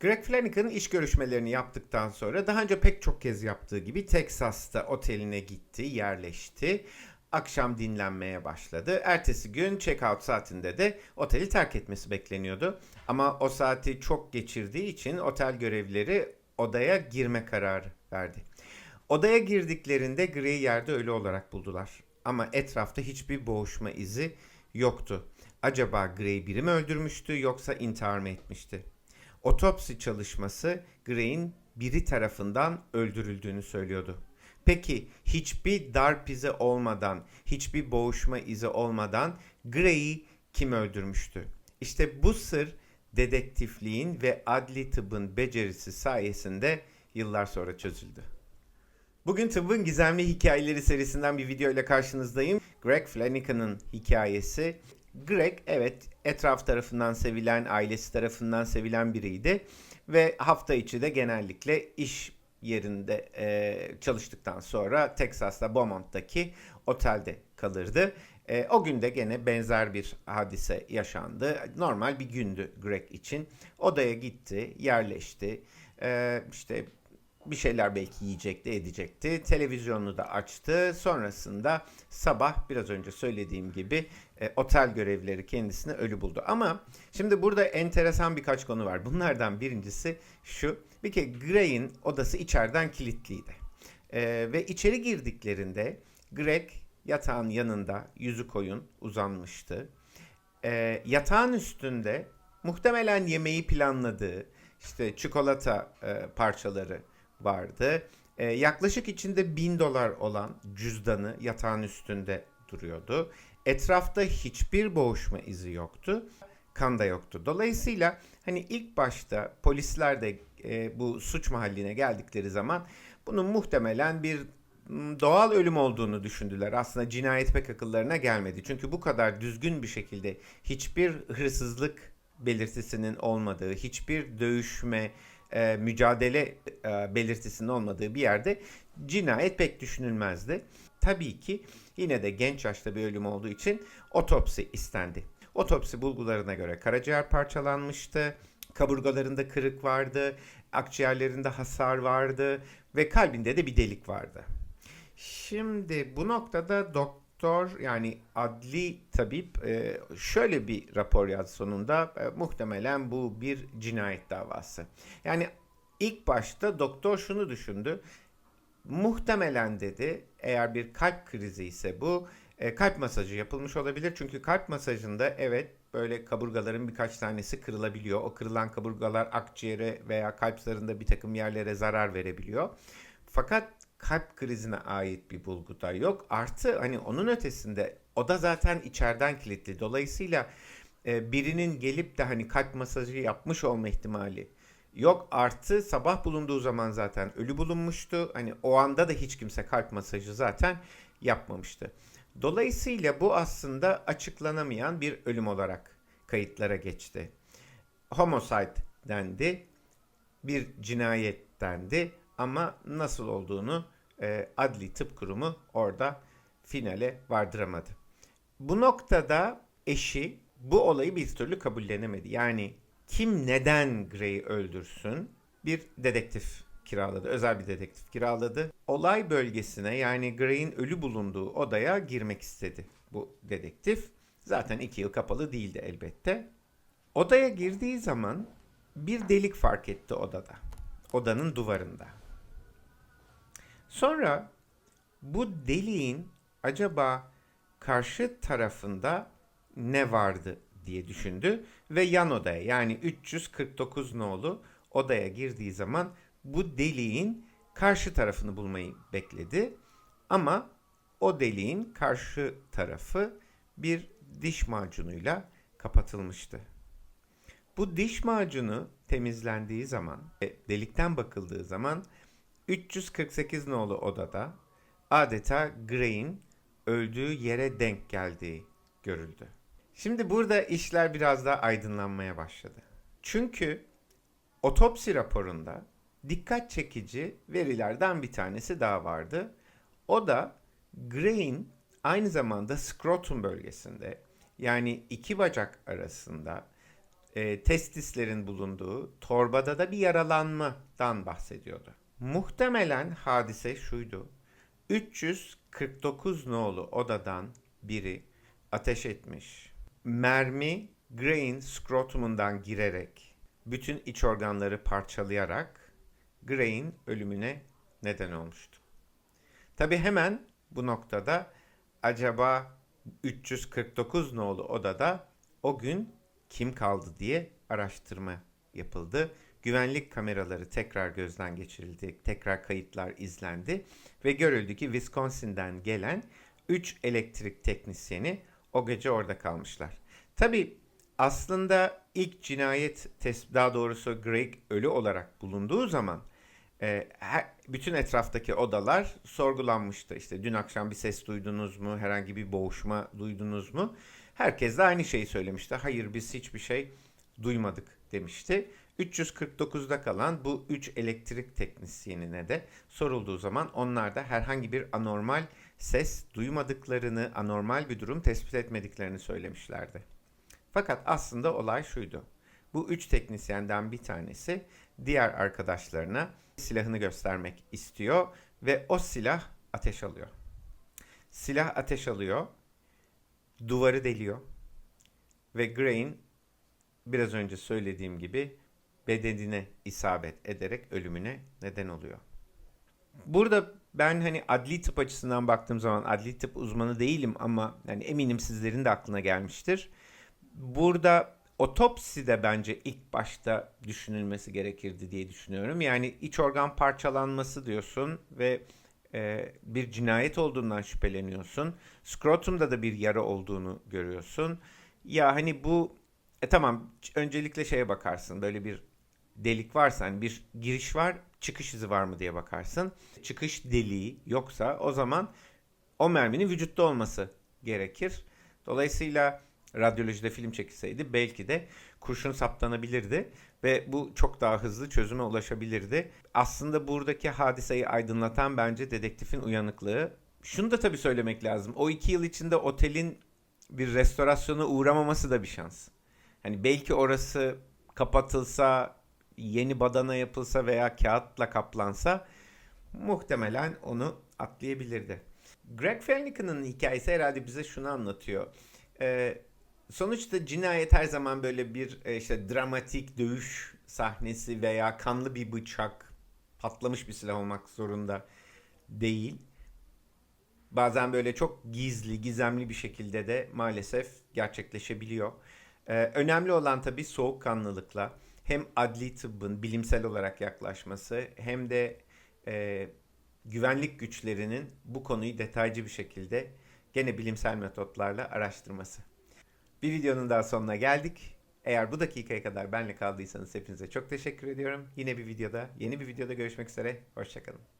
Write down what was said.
Greg Flanagan iş görüşmelerini yaptıktan sonra daha önce pek çok kez yaptığı gibi Texas'ta oteline gitti, yerleşti. Akşam dinlenmeye başladı. Ertesi gün check-out saatinde de oteli terk etmesi bekleniyordu. Ama o saati çok geçirdiği için otel görevlileri odaya girme kararı verdi. Odaya girdiklerinde Gray'i yerde ölü olarak buldular. Ama etrafta hiçbir boğuşma izi yoktu. Acaba Gray'i biri mi öldürmüştü yoksa intihar mı etmişti? Otopsi çalışması Gray'in biri tarafından öldürüldüğünü söylüyordu. Peki hiçbir darp izi olmadan, hiçbir boğuşma izi olmadan Gray'i kim öldürmüştü? İşte bu sır dedektifliğin ve adli tıbbın becerisi sayesinde yıllar sonra çözüldü. Bugün tıbbın gizemli hikayeleri serisinden bir video ile karşınızdayım. Greg Flanagan'ın hikayesi. Greg evet etraf tarafından sevilen, ailesi tarafından sevilen biriydi. Ve hafta içi de genellikle iş yerinde e, çalıştıktan sonra Texas'ta Beaumont'taki otelde kalırdı. E, o günde gene benzer bir hadise yaşandı. Normal bir gündü Greg için. Odaya gitti, yerleşti. E, işte bir şeyler belki yiyecekti, edecekti. Televizyonunu da açtı. Sonrasında sabah biraz önce söylediğim gibi e, otel görevlileri kendisini ölü buldu. Ama şimdi burada enteresan birkaç konu var. Bunlardan birincisi şu. Bir kere Gray'in odası içeriden kilitliydi. E, ve içeri girdiklerinde Greg yatağın yanında yüzü koyun uzanmıştı. E, yatağın üstünde muhtemelen yemeği planladığı işte çikolata e, parçaları vardı. E, yaklaşık içinde bin dolar olan cüzdanı yatağın üstünde duruyordu. Etrafta hiçbir boğuşma izi yoktu. Kan da yoktu. Dolayısıyla hani ilk başta polisler de e, bu suç mahalline geldikleri zaman bunun muhtemelen bir doğal ölüm olduğunu düşündüler. Aslında cinayet pek akıllarına gelmedi. Çünkü bu kadar düzgün bir şekilde hiçbir hırsızlık belirtisinin olmadığı, hiçbir dövüşme, e, mücadele e, belirtisinin olmadığı bir yerde cinayet pek düşünülmezdi. Tabii ki yine de genç yaşta bir ölüm olduğu için otopsi istendi. Otopsi bulgularına göre karaciğer parçalanmıştı, kaburgalarında kırık vardı, akciğerlerinde hasar vardı ve kalbinde de bir delik vardı. Şimdi bu noktada doktor yani adli tabip e, şöyle bir rapor yazdı sonunda e, muhtemelen bu bir cinayet davası. Yani ilk başta doktor şunu düşündü. Muhtemelen dedi eğer bir kalp krizi ise bu e, kalp masajı yapılmış olabilir. Çünkü kalp masajında evet böyle kaburgaların birkaç tanesi kırılabiliyor. O kırılan kaburgalar akciğere veya kalp zarında bir takım yerlere zarar verebiliyor. Fakat kalp krizine ait bir bulgu da yok. Artı hani onun ötesinde o da zaten içeriden kilitli. Dolayısıyla e, birinin gelip de hani kalp masajı yapmış olma ihtimali yok. Artı sabah bulunduğu zaman zaten ölü bulunmuştu. Hani o anda da hiç kimse kalp masajı zaten yapmamıştı. Dolayısıyla bu aslında açıklanamayan bir ölüm olarak kayıtlara geçti. Homicide dendi, bir cinayet dendi ama nasıl olduğunu e, adli tıp kurumu orada finale vardıramadı. Bu noktada eşi bu olayı bir türlü kabullenemedi. Yani kim neden Gray'i öldürsün? Bir dedektif kiraladı. Özel bir dedektif kiraladı. Olay bölgesine yani Gray'in ölü bulunduğu odaya girmek istedi bu dedektif. Zaten iki yıl kapalı değildi elbette. Odaya girdiği zaman bir delik fark etti odada. Odanın duvarında. Sonra bu deliğin acaba karşı tarafında ne vardı diye düşündü ve yan odaya yani 349 nolu odaya girdiği zaman bu deliğin karşı tarafını bulmayı bekledi. Ama o deliğin karşı tarafı bir diş macunuyla kapatılmıştı. Bu diş macunu temizlendiği zaman, e, delikten bakıldığı zaman 348 nolu odada adeta Gray'in öldüğü yere denk geldiği görüldü. Şimdi burada işler biraz daha aydınlanmaya başladı. Çünkü otopsi raporunda dikkat çekici verilerden bir tanesi daha vardı. O da Gray'in aynı zamanda skrotum bölgesinde yani iki bacak arasında e, testislerin bulunduğu torbada da bir yaralanmadan bahsediyordu. Muhtemelen hadise şuydu. 349 nolu odadan biri ateş etmiş. Mermi Gray'in skrotumundan girerek bütün iç organları parçalayarak Gray'in ölümüne neden olmuştu. Tabi hemen bu noktada acaba 349 nolu odada o gün kim kaldı diye araştırma yapıldı. Güvenlik kameraları tekrar gözden geçirildi, tekrar kayıtlar izlendi ve görüldü ki Wisconsin'den gelen 3 elektrik teknisyeni o gece orada kalmışlar. Tabi aslında ilk cinayet daha doğrusu Greg ölü olarak bulunduğu zaman e, her, bütün etraftaki odalar sorgulanmıştı. İşte dün akşam bir ses duydunuz mu? Herhangi bir boğuşma duydunuz mu? Herkes de aynı şeyi söylemişti. Hayır biz hiçbir şey duymadık demişti. 349'da kalan bu 3 elektrik teknisyenine de sorulduğu zaman onlar da herhangi bir anormal ses duymadıklarını, anormal bir durum tespit etmediklerini söylemişlerdi. Fakat aslında olay şuydu. Bu üç teknisyenden bir tanesi diğer arkadaşlarına silahını göstermek istiyor ve o silah ateş alıyor. Silah ateş alıyor, duvarı deliyor ve Gray'in biraz önce söylediğim gibi bedenine isabet ederek ölümüne neden oluyor. Burada ben hani adli tıp açısından baktığım zaman adli tıp uzmanı değilim ama yani eminim sizlerin de aklına gelmiştir. Burada otopsi de bence ilk başta düşünülmesi gerekirdi diye düşünüyorum. Yani iç organ parçalanması diyorsun ve e, bir cinayet olduğundan şüpheleniyorsun. Skrotumda da bir yara olduğunu görüyorsun. Ya hani bu e tamam öncelikle şeye bakarsın böyle bir delik varsa hani bir giriş var çıkış izi var mı diye bakarsın. Çıkış deliği yoksa o zaman o merminin vücutta olması gerekir. Dolayısıyla radyolojide film çekilseydi belki de kurşun saptanabilirdi ve bu çok daha hızlı çözüme ulaşabilirdi. Aslında buradaki hadiseyi aydınlatan bence dedektifin uyanıklığı. Şunu da tabii söylemek lazım. O iki yıl içinde otelin bir restorasyona uğramaması da bir şans. Hani belki orası kapatılsa, yeni badana yapılsa veya kağıtla kaplansa muhtemelen onu atlayabilirdi. Greg Fernican'ın hikayesi herhalde bize şunu anlatıyor. Ee, sonuçta cinayet her zaman böyle bir e, işte dramatik dövüş sahnesi veya kanlı bir bıçak, patlamış bir silah olmak zorunda değil. Bazen böyle çok gizli, gizemli bir şekilde de maalesef gerçekleşebiliyor. Ee, önemli olan tabii soğukkanlılıkla hem adli tıbbın bilimsel olarak yaklaşması hem de e, güvenlik güçlerinin bu konuyu detaycı bir şekilde gene bilimsel metotlarla araştırması. Bir videonun daha sonuna geldik. Eğer bu dakikaya kadar benle kaldıysanız hepinize çok teşekkür ediyorum. Yine bir videoda, yeni bir videoda görüşmek üzere. Hoşçakalın.